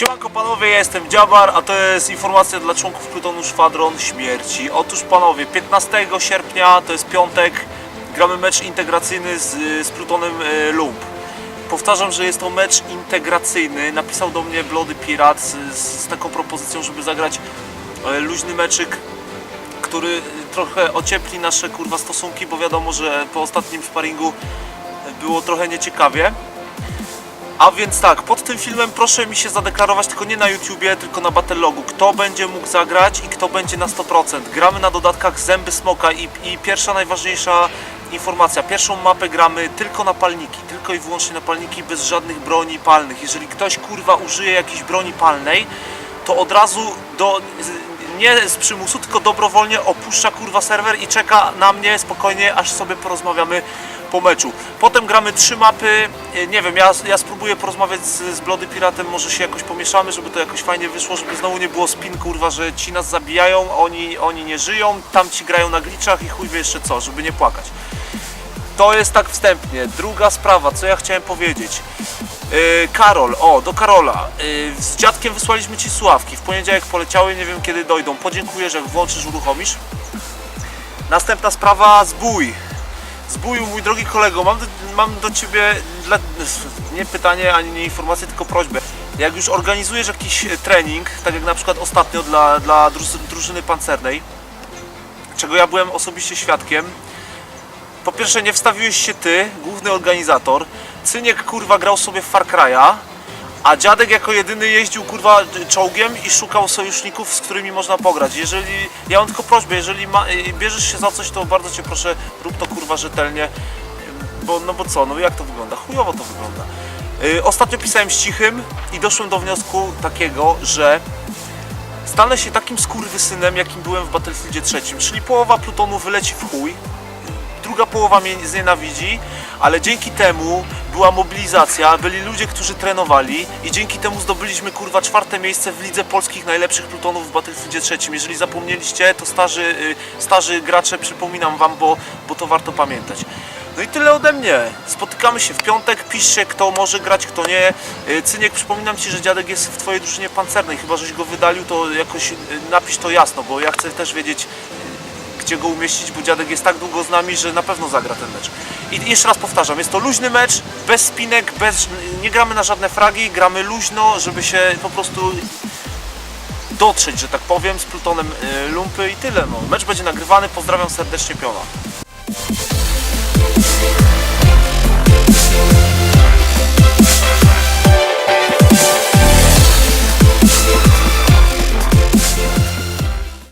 ja jestem Dziabar, a to jest informacja dla członków Plutonu Szwadron Śmierci. Otóż panowie, 15 sierpnia, to jest piątek, gramy mecz integracyjny z, z Plutonem e, Lump. Powtarzam, że jest to mecz integracyjny. Napisał do mnie Blody Pirat z, z taką propozycją, żeby zagrać e, luźny meczyk, który trochę ociepli nasze kurwa stosunki, bo wiadomo, że po ostatnim sparingu było trochę nieciekawie. A więc tak, pod tym filmem proszę mi się zadeklarować, tylko nie na YouTubie, tylko na Battlelogu, kto będzie mógł zagrać i kto będzie na 100%. Gramy na dodatkach Zęby Smoka i, i pierwsza najważniejsza informacja, pierwszą mapę gramy tylko na palniki, tylko i wyłącznie na palniki, bez żadnych broni palnych. Jeżeli ktoś kurwa użyje jakiejś broni palnej, to od razu do, nie z przymusu, tylko dobrowolnie opuszcza kurwa serwer i czeka na mnie spokojnie, aż sobie porozmawiamy po meczu. Potem gramy trzy mapy, e, nie wiem, ja, ja spróbuję porozmawiać z, z Blody Piratem, może się jakoś pomieszamy, żeby to jakoś fajnie wyszło, żeby znowu nie było spin, kurwa, że ci nas zabijają, oni, oni nie żyją, tamci grają na glitchach i chuj wie jeszcze co, żeby nie płakać. To jest tak wstępnie. Druga sprawa, co ja chciałem powiedzieć. Yy, Karol, o, do Karola. Yy, z dziadkiem wysłaliśmy Ci sławki. W poniedziałek poleciały, nie wiem kiedy dojdą. Podziękuję, że włączysz, uruchomisz. Następna sprawa, zbój. Zbóju, mój drogi kolego, mam do, mam do Ciebie dla, nie pytanie, ani nie informację, tylko prośbę. Jak już organizujesz jakiś e, trening, tak jak na przykład ostatnio dla, dla druży- drużyny pancernej, czego ja byłem osobiście świadkiem, po pierwsze nie wstawiłeś się ty, główny organizator. Cyniek kurwa grał sobie w Far Cry'a, a dziadek jako jedyny jeździł kurwa czołgiem i szukał sojuszników, z którymi można pograć. Jeżeli, ja mam tylko prośbę, jeżeli ma, y, bierzesz się za coś, to bardzo cię proszę, rób to kurwa rzetelnie. Bo, no bo co, no jak to wygląda? Chujowo to wygląda. Y, Ostatnio pisałem z cichym i doszłem do wniosku takiego, że stanę się takim skurwysynem, jakim byłem w Battlefieldzie trzecim, czyli połowa plutonu wyleci w chuj, druga połowa mnie znienawidzi, ale dzięki temu była mobilizacja, byli ludzie, którzy trenowali i dzięki temu zdobyliśmy kurwa czwarte miejsce w lidze polskich najlepszych plutonów w Battlefieldzie trzecim. Jeżeli zapomnieliście, to starzy, y, starzy gracze przypominam wam, bo, bo to warto pamiętać. No i tyle ode mnie. Spotykamy się w piątek, piszcie kto może grać, kto nie. Y, Cyniek, przypominam Ci, że dziadek jest w Twojej drużynie pancernej. Chyba, żeś go wydalił, to jakoś y, napisz to jasno, bo ja chcę też wiedzieć, gdzie go umieścić, bo dziadek jest tak długo z nami, że na pewno zagra ten mecz. I jeszcze raz powtarzam, jest to luźny mecz, bez spinek, bez, nie gramy na żadne fragi, gramy luźno, żeby się po prostu dotrzeć, że tak powiem, z plutonem e, lumpy i tyle. No. Mecz będzie nagrywany, pozdrawiam serdecznie Piona.